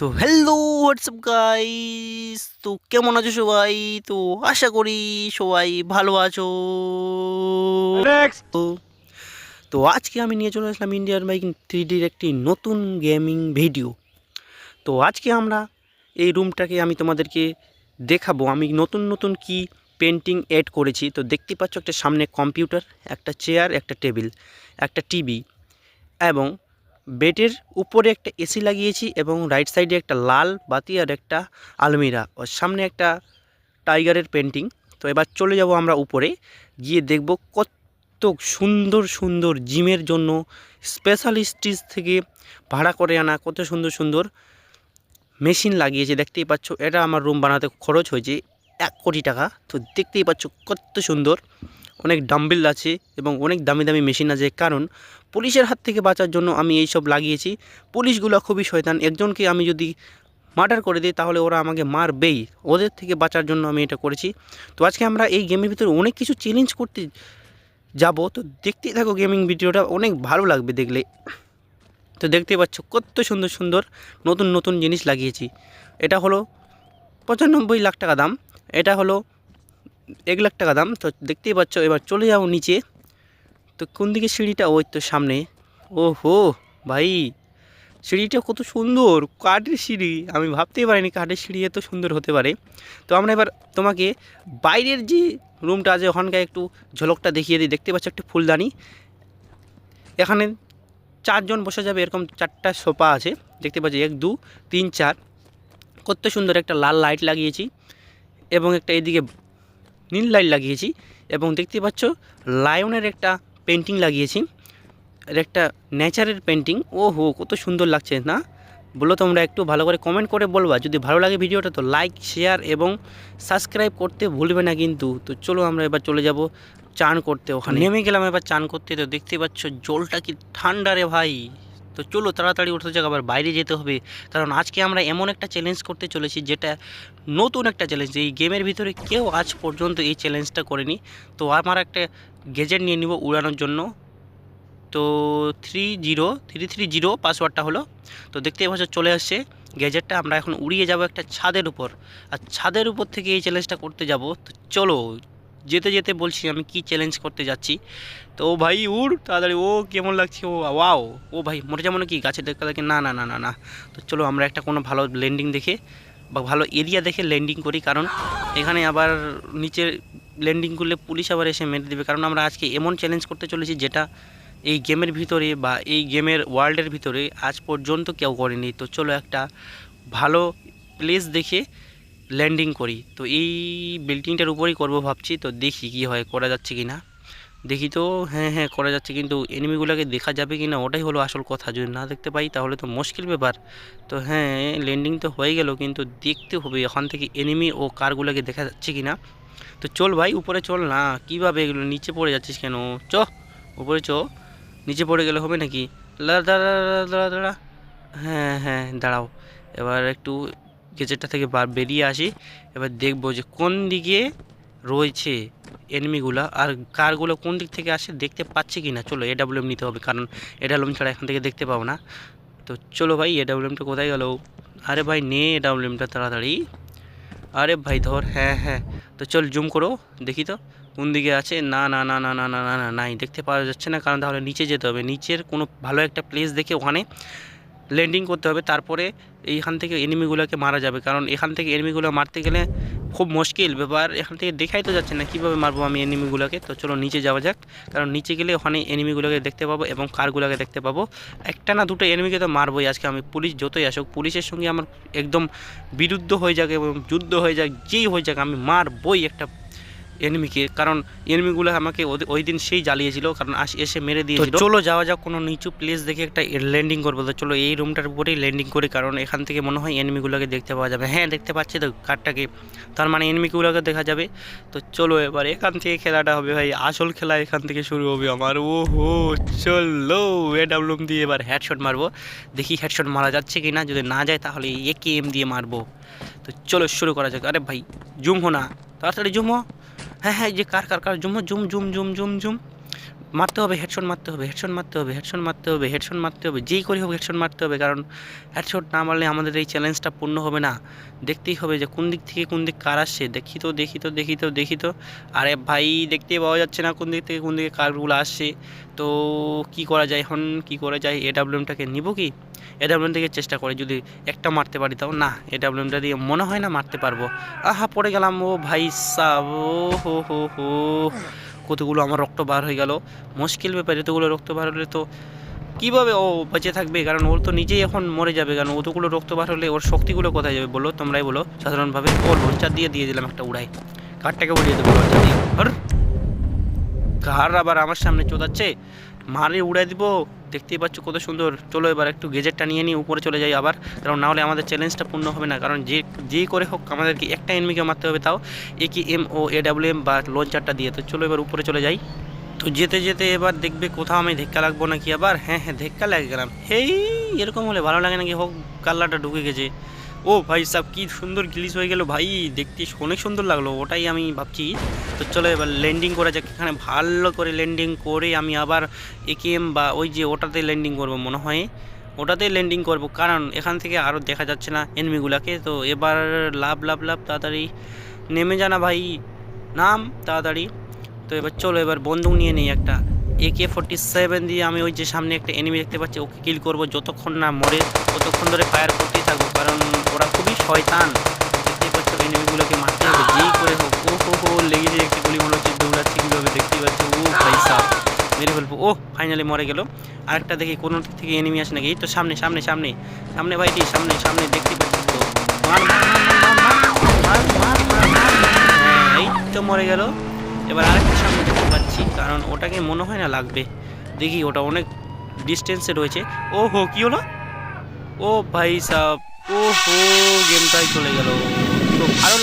তো hello WhatsApp guys তো কেমন আছো সবাই? তো আশা করি সবাই ভালো আছো। তো তো আজকে আমি নিয়ে চলে আসলাম ইন্ডিয়ান বাইকিং থ্রি ডির একটি নতুন গেমিং ভিডিও তো আজকে আমরা এই রুমটাকে আমি তোমাদেরকে দেখাবো। আমি নতুন নতুন কি পেন্টিং অ্যাড করেছি। তো দেখতে পাচ্ছ একটা সামনে কম্পিউটার একটা চেয়ার একটা টেবিল একটা টিভি এবং বেডের উপরে একটা এসি লাগিয়েছি এবং রাইট সাইডে একটা লাল বাতি আর একটা আলমিরা ওর সামনে একটা টাইগারের পেন্টিং। তো এবার চলে যাব আমরা উপরে, গিয়ে দেখব কত সুন্দর সুন্দর জিমের জন্য স্পেশালিস্টিস থেকে ভাড়া করে আনা কত সুন্দর সুন্দর মেশিন লাগিয়েছে। দেখতেই পাচ্ছ, এটা আমার রুম বানাতে খরচ হয়েছে এক কোটি টাকা। তো দেখতেই পাচ্ছ কত সুন্দর। অনেক ডাম্বেল আছে এবং অনেক দামি দামি মেশিন আছে। কারণ পুলিশের হাত থেকে বাঁচার জন্য আমি এই সব লাগিয়েছি। পুলিশগুলো খুবই শয়তান। একজনকে আমি যদি মার্ডার করে দিই, তাহলে ওরা আমাকে মারবেই। ওদের থেকে বাঁচার জন্য আমি এটা করেছি। তো আজকে আমরা এই গেমের ভিতরে অনেক কিছু চ্যালেঞ্জ করতে যাব। তো দেখতেই থাকো গেমিং ভিডিওটা, অনেক ভালো লাগবে দেখলে। তো দেখতেই পাচ্ছ কত সুন্দর সুন্দর নতুন নতুন জিনিস লাগিয়েছি। এটা হলো পঁচানব্বই লাখ টাকা দাম। এটা হলো এক লাখ টাকা দাম। তো দেখতেই পাচ্ছ, এবার চলে যাও নিচে। তো কোন দিকে সিঁড়িটা? ওই তো সামনে। ও হো ভাই, সিঁড়িটা কত সুন্দর। কাঠের সিঁড়ি। আমি ভাবতেই পারিনি কাঠের সিঁড়ি এত সুন্দর হতে পারে। তো আমরা এবার তোমাকে বাইরের যে রুমটা আছে, ওখানকার একটু ঝলকটা দেখিয়ে দিই। দেখতে পাচ্ছ একটা ফুলদানি। এখানে চারজন বসে যাবে, এরকম চারটা সোফা আছে। দেখতে পাচ্ছি, এক, দু, তিন, চার। কত সুন্দর একটা লাল লাইট লাগিয়েছি। এবং একটা এদিকে নীল লাইট লাগিয়েছি এবং দেখতে পাচ্ছ লায়নের একটা পেন্টিং লাগিয়েছি। এর একটা নেচারের পেন্টিং। ও হো কত সুন্দর লাগছে না? বলো তোমরা একটু ভালো করে কমেন্ট করে বলবা। যদি ভালো লাগে ভিডিওটা তো লাইক শেয়ার এবং সাবস্ক্রাইব করতে ভুলবে না কিন্তু। তো চলো আমরা এবার চলে যাব চান করতে। ওখানে নেমে গেলাম এবার চান করতে। তো দেখতে পাচ্ছ জলটা কি ঠান্ডা রে ভাই। তো চলো তাড়াতাড়ি উঠতে যাক আবার বাইরে যেতে হবে। কারণ আজকে আমরা এমন একটা চ্যালেঞ্জ করতে চলেছি, যেটা নতুন একটা চ্যালেঞ্জ এই গেমের ভিতরে কেউ আজ পর্যন্ত এই চ্যালেঞ্জটা করেনি। তো আমার একটা গেজেট নিয়ে নিব উড়ানোর জন্য। তো three zero three three zero পাসওয়ার্ডটা হলো। তো দেখতেই পাচ্ছ চলে আসছে। গ্যাজেটটা আমরা এখন উড়িয়ে যাব একটা ছাদের উপর। আর ছাদের উপর থেকে এই চ্যালেঞ্জটা করতে যাব। তো চলো যেতে যেতে বলছি আমি কি চ্যালেঞ্জ করতে যাচ্ছি। তো ও ভাই উড়, তাড়াতাড়ি, ও কেমন লাগছে? ও ওয়াও ও ভাই মরে যেমন কি গাছে দেখা লাগে না না না না না। তো চলো আমরা একটা কোনো ভালো ল্যান্ডিং দেখে বা ভালো এরিয়া দেখে ল্যান্ডিং করি, কারণ এখানে আবার নিচে ল্যান্ডিং করলে পুলিশ আবার এসে মেরে দেবে। কারণ আমরা আজকে এমন চ্যালেঞ্জ করতে চলেছি যেটা এই গেমের ভিতরে বা এই গেমের ওয়ার্ল্ডের ভিতরে আজ পর্যন্ত কেউ করেনি। তো চলো একটা ভালো প্লেস দেখে ল্যান্ডিং করি। তো এই বিল্ডিংটার উপরেই করব ভাবছি, তো দেখি কি হয়, করা যাচ্ছে কি না দেখি তো হ্যাঁ হ্যাঁ করা যাচ্ছে, কিন্তু এনিমিগুলোকে দেখা যাবে কি না ওটাই হলো আসল কথা। যদি না দেখতে পাই, তাহলে তো মুশকিল ব্যাপার। তো হ্যাঁ ল্যান্ডিং তো হয়ে গেল, কিন্তু দেখতে হবে ওখান থেকে এনিমি ও কারগুলোকে দেখা যাচ্ছে কি না তো চল ভাই, উপরে চল না, কীভাবে এগুলো নিচে পড়ে যাচ্ছিস কেন? চ, উপরে চ। নিচে পড়ে গেলে হবে নাকি? দাঁড়া দাঁড়া দাঁড়া দাঁড়া হ্যাঁ হ্যাঁ দাঁড়াও। এবার একটু গেজেটটা থেকে বেরিয়ে আসি। এবার দেখব যে কোন দিকে রয়েছে এনিমিগুলো আর কারগুলো কোন দিক থেকে আসে দেখতে পাচ্ছে কি না চলো এডাব্লিউএম নিতে হবে কারণ এডাব্লিউএম ছাড়া এখান থেকে দেখতে পাবো না। তো চলো ভাই এডাব্লিউএমটা কোথায় গেল? আরে ভাই, নে এডাব্লিউএমটা তাড়াতাড়ি। আরে ভাই, ধর হ্যাঁ হ্যাঁ। তো চল জুম করো, দেখি তো কোন দিকে আছে। না না না না না না না না, নাই, দেখতে পাওয়া যাচ্ছে না। কারণ তাহলে নিচে যেতে হবে। নিচের কোনো ভালো একটা প্লেস দেখে ওখানে ল্যান্ডিং করতে হবে, তারপরে এইখান থেকে এনিমিগুলোকে মারা যাবে। কারণ এখান থেকে এনিমিগুলো মারতে গেলে খুব মুশকিল ব্যাপার। এখান থেকে দেখাই তো যাচ্ছে না কীভাবে মারবো আমি এনিমিগুলোকে তো চলো নিচে যাওয়া যাক। কারণ নিচে গেলে ওখানে এনিমিগুলোকে দেখতে পাবো এবং কারগুলোকে দেখতে পাবো। একটা না দুটো এনিমিকে তো মারবোই আজকে আমি। পুলিশ যতই আসুক, পুলিশের সঙ্গে আমার একদম বিরুদ্ধ হয়ে যাক এবং যুদ্ধ হয়ে যাক, যেই হয়ে যাক, আমি মারবই একটা এনিমিকে কারণ এনিমিগুলো আমাকে ওই দিন সেই জ্বালিয়েছিল কারণ আস এসে মেরে দিয়েছিল। চলো যাওয়া যাক কোনো নিচু প্লেস দেখে একটা ল্যান্ডিং করব। তো চলো এই রুমটার উপরেই ল্যান্ডিং করি কারণ এখান থেকে মনে হয় এনিমিগুলোকে দেখতে পাওয়া যাবে। হ্যাঁ দেখতে পাচ্ছি তো কারটাকে তার মানে এনিমিগুলোকে দেখা যাবে। তো চলো এবার এখান থেকে খেলাটা হবে ভাই। আসল খেলা এখান থেকে শুরু হবে আমার। ও হো চলো এ ডাব্লুম দিয়ে এবার হেডশট মারবো। দেখি হেডশট মারা যাচ্ছে কি না যদি না যায় তাহলে একে এম দিয়ে মারবো। তো চলো শুরু করা যাক। আরে ভাই জুম হো না। তাড়াতাড়ি জুম হো। है है ये car car car zoom zoom zoom zoom zoom zoom মারতে হবে হেডশট মারতে হবে হেডশট মারতে হবে হেডশট মারতে হবে হেডশট মারতে হবে, যেই করে হোক হেডশট মারতে হবে, কারণ হেডশট না মারলে আমাদের এই চ্যালেঞ্জটা পূর্ণ হবে না। দেখতেই হবে যে কোন দিক থেকে কোন দিক কার আসছে। দেখি তো দেখি তো দেখি তো দেখি তো। আরে ভাই, দেখতেই পাওয়া যাচ্ছে না কোন দিক থেকে কোন দিকে কারগুলো আসছে। তো কি করা যায় এখন? কি করা যায়? এ ডাব্লিউএমটাকে নিব কি? এ ডাব্লিউএম থেকে চেষ্টা করে যদি একটা মারতে পারি, তাও না এ ডাব্লিউএমটা দিয়ে মনে হয় না মারতে পারব। আহা, পড়ে গেলাম, ও ভাই সাব, ও হো হো হো। কতগুলো আমার রক্ত বার হয়ে গেল, মুশকিল ব্যাপার, এতগুলো রক্ত বার হলে তো কীভাবে ও বেঁচে থাকবে? কারণ ওর তো নিজেই এখন মরে যাবে, কারণ অতগুলো রক্ত বার হলে ওর শক্তিগুলো কোথায় যাবে বলো? তোমরাই বলো। সাধারণভাবে ওর লঞ্চার দিয়ে দিয়ে দিলাম একটা উড়াই। কারটাকে উড়িয়ে দেবো লঞ্চার দিয়ে। আর কার আবার আমার সামনে চোদাচ্ছে। মারে উড়াই দিব। দেখতেই পাচ্ছ কত সুন্দর। চলো এবার একটু গেজেটটা নিয়ে নিয়ে উপরে চলে যাই আবার। কারণ নাহলে আমাদের চ্যালেঞ্জটা পূর্ণ হবে না। কারণ যে যেই করে হোক, আমাদেরকে একটা এনমিকে মারতে হবে তাও এ কি এম ও এ ডাব্লিউ এম বা লঞ্চারটা দিয়ে। তো চলো এবার উপরে চলে যাই। তো যেতে যেতে এবার দেখবে কোথাও আমি ধাক্কা লাগবো নাকি আবার? হ্যাঁ হ্যাঁ ধাক্কা লাগে গেলাম। হেই, এরকম হলে ভালো লাগে নাকি? হোক, কাল্লাটা ঢুকে গেছে। ও ভাই সাহ কি সুন্দর গ্লিচ হয়ে গেল ভাই। দেখতে অনেক সুন্দর লাগল, ওটাই আমি ভাবছি। তো চলো এবার ল্যান্ডিং করা যাক। এখানে ভালো করে ল্যান্ডিং করে আমি আবার একেএম বা ওই যে ওটাতে ল্যান্ডিং করব মনে হয়। ওটাতেই ল্যান্ডিং করব, কারণ এখান থেকে আরও দেখা যাচ্ছে না এনিমিগুলাকে তো এবার লাভ লাভ লাভ, তাড়াতাড়ি। নেমে জানা ভাই। নাম, তাড়াতাড়ি। তো এবার চলো এবার বন্দুক নিয়ে নেই একটা। একে ফোরটি সেভেন দিয়ে আমি ওই যে সামনে একটা এনিমি দেখতে পাচ্ছি, ওকে কিল করব যতক্ষণ না মরে, ততক্ষণ ধরে ফায়ার করতেই থাকব। কারণ ওরা খুবই শয়তান। দেখতেই পাচ্ছ এনিমিগুলোকে মারতে হবে। যেই করে হোক ও হো হো লেগে মেরে ফেলব। ও ফাইনালি মরে গেল। আরেকটা দেখি, কোনো থেকে এনিমি আসে নাকি? তো সামনে সামনে সামনে। সামনে ভাইটি সামনে সামনে দেখতে পাচ্ছি তো। এই তো মরে গেল। এবার আরেকটা সামনে দেখতে পাচ্ছি, কারণ ওটাকে মনে হয় না লাগবে। দেখি, ওটা অনেক ডিস্টেন্সে রয়েছে। ও হো কী হলো? ও ভাই সাহ ও হো গেমটাই চলে গেল। তো ভালো